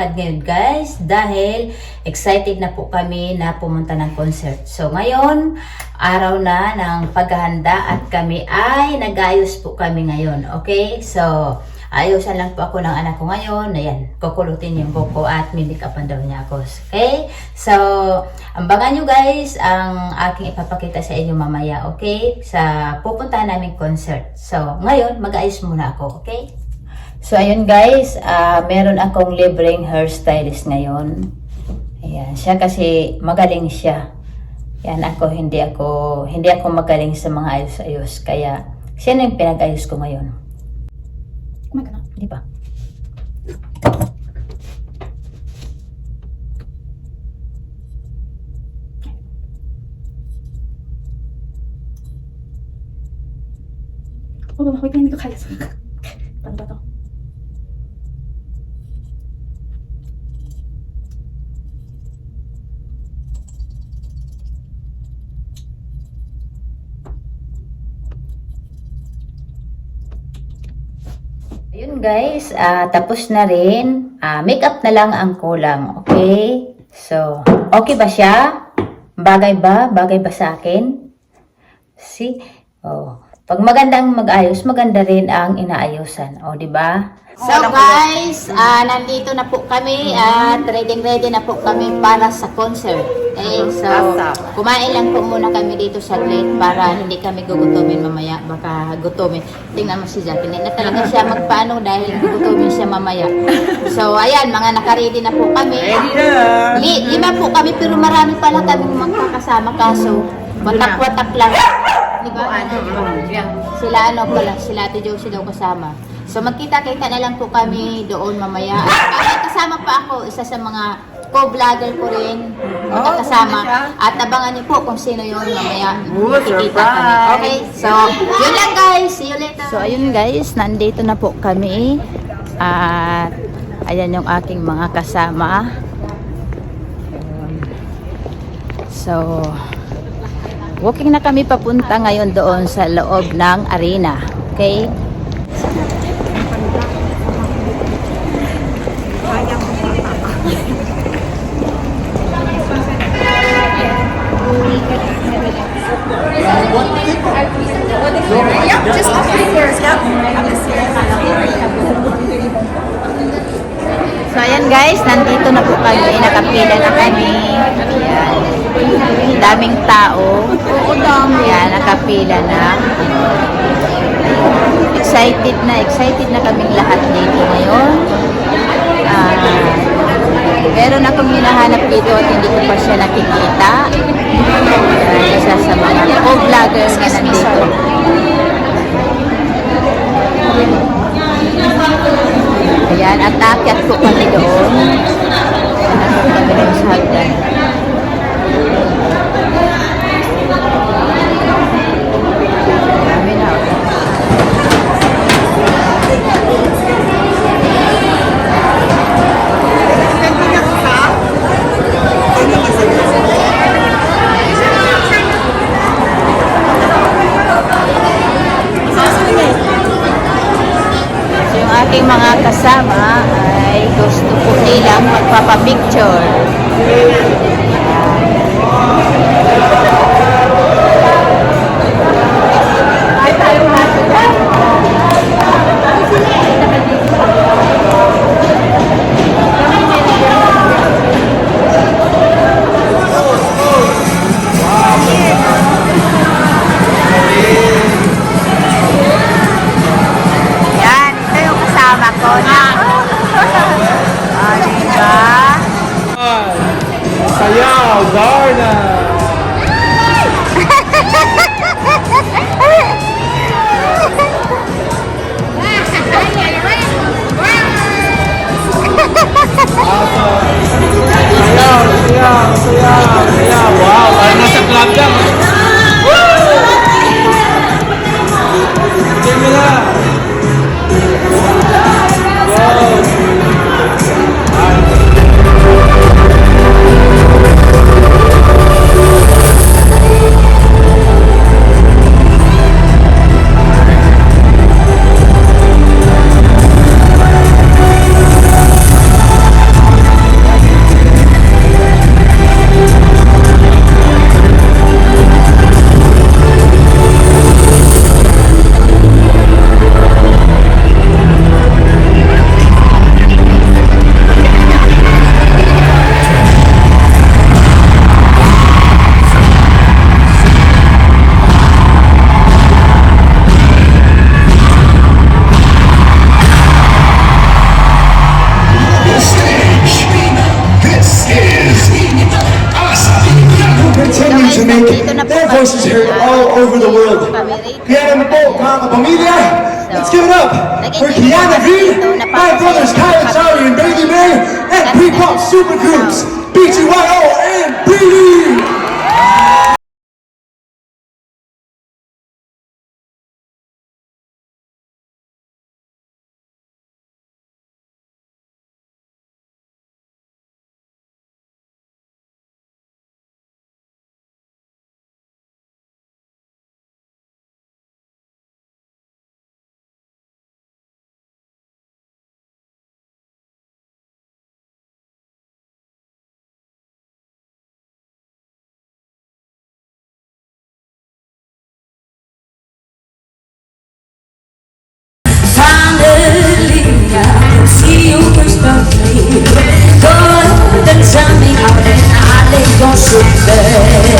At ngayon guys, dahil excited na po kami na pumunta ng concert. So ngayon, araw na ng paghahanda at kami ay nag-ayos po kami ngayon. Okay? So, ayusan lang po ako ng anak ko ngayon. Ayan, kukulutin yung buko at mimikapan daw niya ako. Okay? So, ambangan nyo guys ang aking ipapakita sa inyo mamaya. Okay? Sa pupuntahan namin concert. So, ngayon, mag-ayos muna ako. Okay? So, ayun guys, ah, meron akong libreng hairstylist ngayon. Ayan, siya kasi magaling siya. Yan ako, hindi ako, hindi ako magaling sa mga ayos-ayos. Kaya, siya na yung pinag-ayos ko ngayon. Kumain ka na. Di ba? Oh, wait, hindi ko kaya. Paano ba to? Ayun guys, ah, tapos na rin. Ah, makeup na lang ang kulang. Okay? So, okay ba siya? Bagay ba? Bagay ba sa akin? See? Oh. Pag magandang mag-ayos, maganda rin ang inaayusan. O, di ba? So guys, ah, nandito na po kami at ready ready na po kami para sa concert. Okay, so kumain lang po muna kami dito sa saglit para hindi kami gugutomin mamaya. Baka gutomin. Tingnan mo si Jackie. Hindi na talaga siya magpaano dahil gugutomin siya mamaya. So ayan, mga nakaredy na po kami. Li lima po kami pero marami pala kaming magkakasama kaso watak-watak lang. Di ba? Sila ano pala, sila Ate Josie daw kasama. So magkita-kita na lang po kami doon mamaya. At kasama pa ako, isa sa mga co-vlogger ko rin. Magkakasama. At abangan niyo po kung sino yun mamaya. Makikita kami. Okay? So, yun lang guys. See you later. So, ayun guys. Nandito na po kami. At ayan yung aking mga kasama. So, walking na kami papunta ngayon doon sa loob ng arena. Okay? Yep, just upstairs. Yep. So, ayan guys, nandito na po kami, nakapila na kami. Ayan. Daming tao. Oo, dami. Ayan, nakapila na. Excited na, excited na kaming lahat dito ngayon. Ah, meron akong hinahanap dito at hindi ko pa siya nakikita. Ayan, isa sa mga co-vloggers na nandito. Ayan, at aakyat po kami doon. Ano kami doon over the world. Kiana po, mga kapamilya, so, let's give it up for Kiana V, my brothers Kyle Charlie, and Bailey May, and P-Pop Supergroups, B.G.Y.O. and BD! easy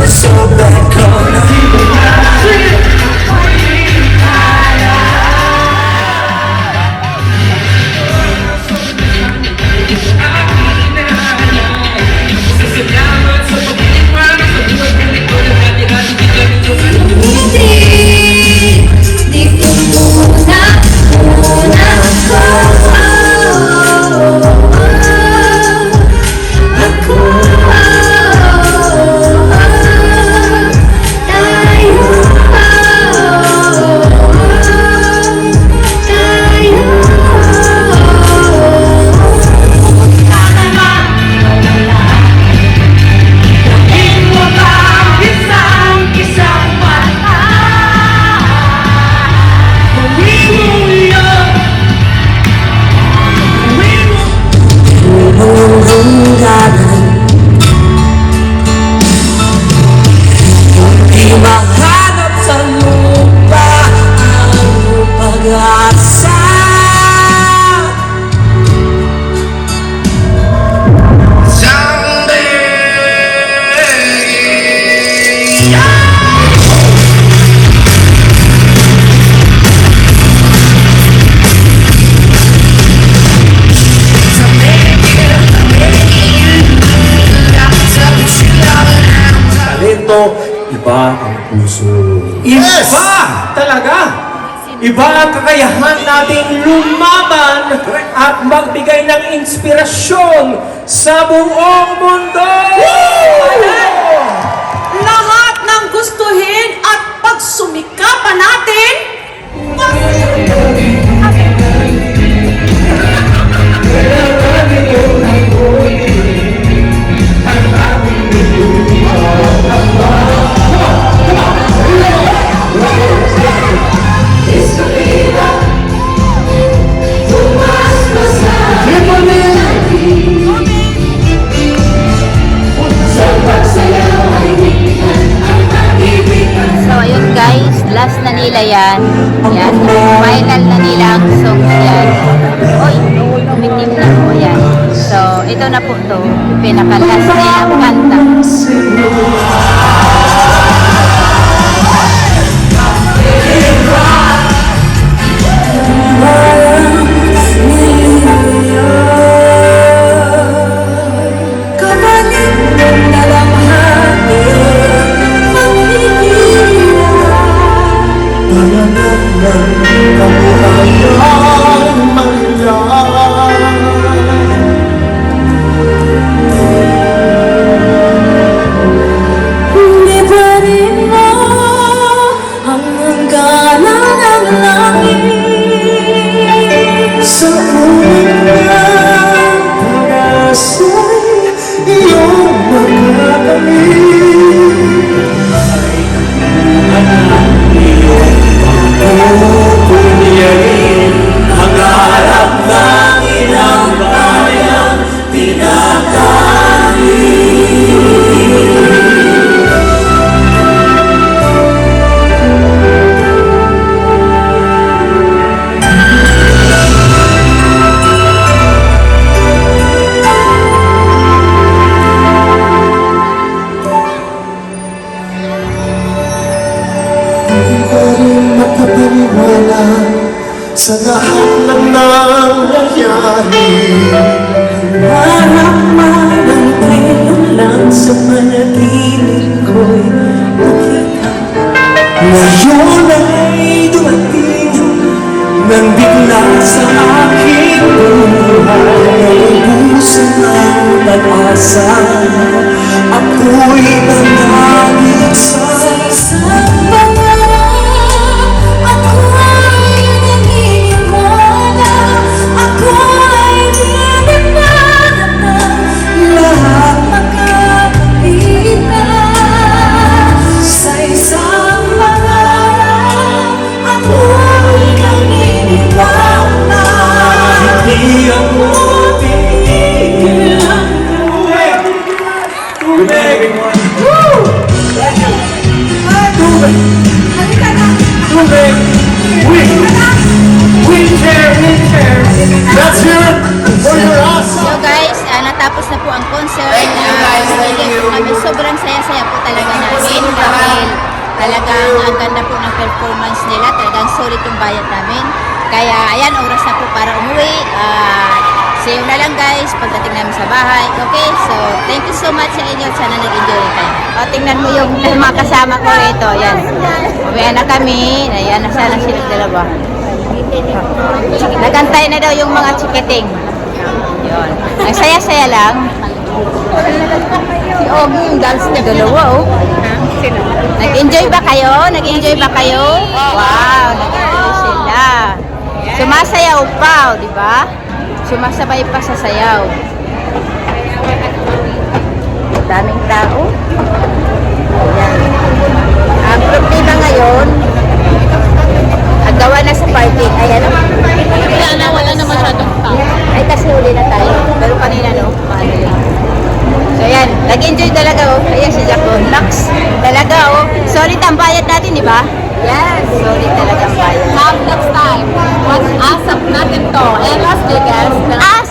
So back on. kakayahan nating lumaban at magbigay ng inspirasyon sa buong mundo! Woo! Ito na po to, pinakalas na yung kanta. Manati. talagang solid yung bayad namin. Kaya ayan, oras na po para umuwi. Uh, see you na lang guys pagdating namin sa bahay. Okay, so thank you so much sa inyo. Sana nag-enjoy kayo. O, tingnan mo yung mga kasama ko rito. Ayan. Uwi na kami. Ayan, nasa na sila dalawa. Nagantay na daw yung mga chikiting. Yun. Ang saya-saya lang. Si Ogie yung dance niya. Dalawa, oh. Nag-enjoy ba kayo? Nag-enjoy ba kayo? Wow, nag-enjoy sila. Sumasayaw pa, oh, di ba? Sumasabay pa sa sayaw. Daming tao. Ayan. Ang problema ngayon, ang gawa na sa parking. Ayan, oh. Wala na, wala na masyadong tao. Ay, kasi huli na tayo. Pero kanina, no? Paano lang. So, yan. Nag-enjoy talaga, oh. Ayan si Jaco. Max. Talaga, oh. Solid ang bayad natin, di ba? Yes. Solid talaga ang bayad. Have next time. Watch ASAP natin to. And Las Vegas. ASAP